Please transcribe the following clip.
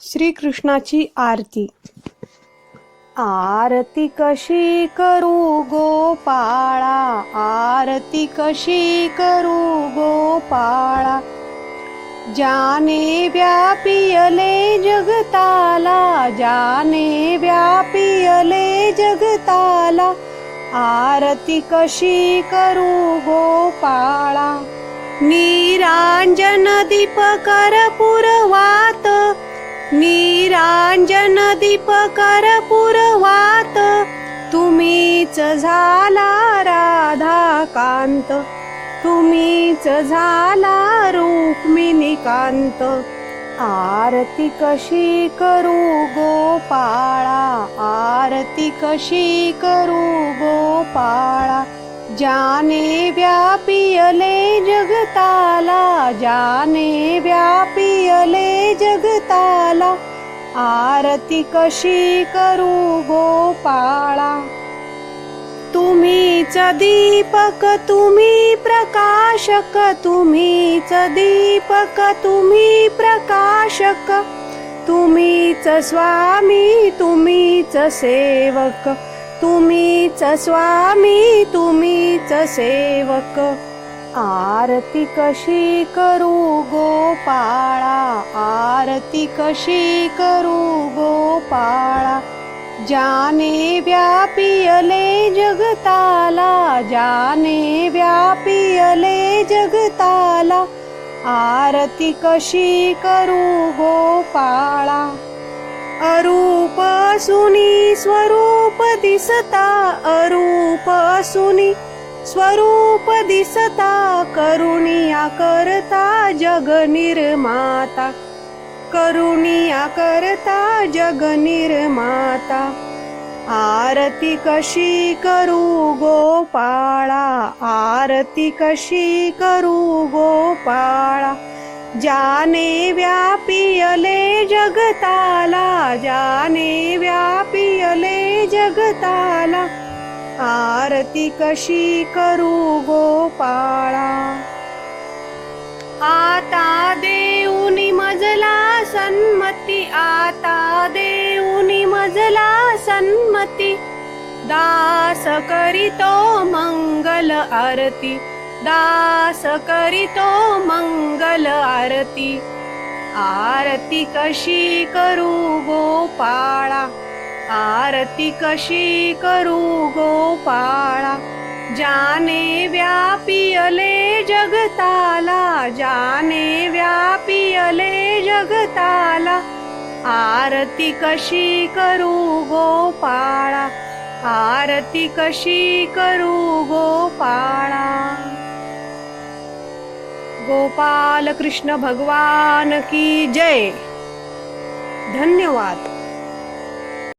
श्रीकृष्णाची आरती. आरती कशी करू गोपाळा? आरती कशी करू गोपाळा? जाने व्यापियले जगताला जाने व्यापियले जगताला. आरती कशी करू गोपाळा? निरांजन दीप कर पुरवात निरांजन दीप कर पुरवात. तुम्हीच झाला राधा कांत तुम्हीच झाला रुक्मिणीकांत. आरती कशी करू गोपाळा? आरती कशी करू गोपाळा? ज्याने व्यापियले जगताला ज्याने व्यापियले जगताला आरती कशी करू गोपाळा? तुम्हीच दीपक तुम्ही प्रकाशक तुम्हीच दीपक तुम्ही प्रकाशक तुम्हीच स्वामी तुम्हीच सेवक तुम्हीच स्वामी तुम्हीच सेवक. आरती कशी करू गोपाळा? आरती कशी करू गोपाळा? जाने व्यापियले जगताला जाने व्यापियले जगताला. आरती कशी करू गोपाळा? अरूप असुनी स्वरूप दिसता अरूप असुनी स्वरूप दिसता करुणिया करता जग निर्माता करुणिया करता जग निर्माता. आरती कशी करू गोपाळा आरती कशी करू गोपाळा जाने व्यापियले जगताला ज्याने व्यापियले जगताला. आरती कशी करू गोपाळा? आता देऊनी मजला सन्मती आता देऊनी मजला सन्मती. दास करीतो मंगल आरती दास करीतो मंगल आरती. आरती कशी करू गोपाळा? आरती कशी करू गोपाळा? जाने व्यापियले जगताला जाने व्यापियले जगताला. आरती कशी करू गोपाळा? आरती कशी करू गोपाळा? गोपाल कृष्ण भगवान की जय. धन्यवाद.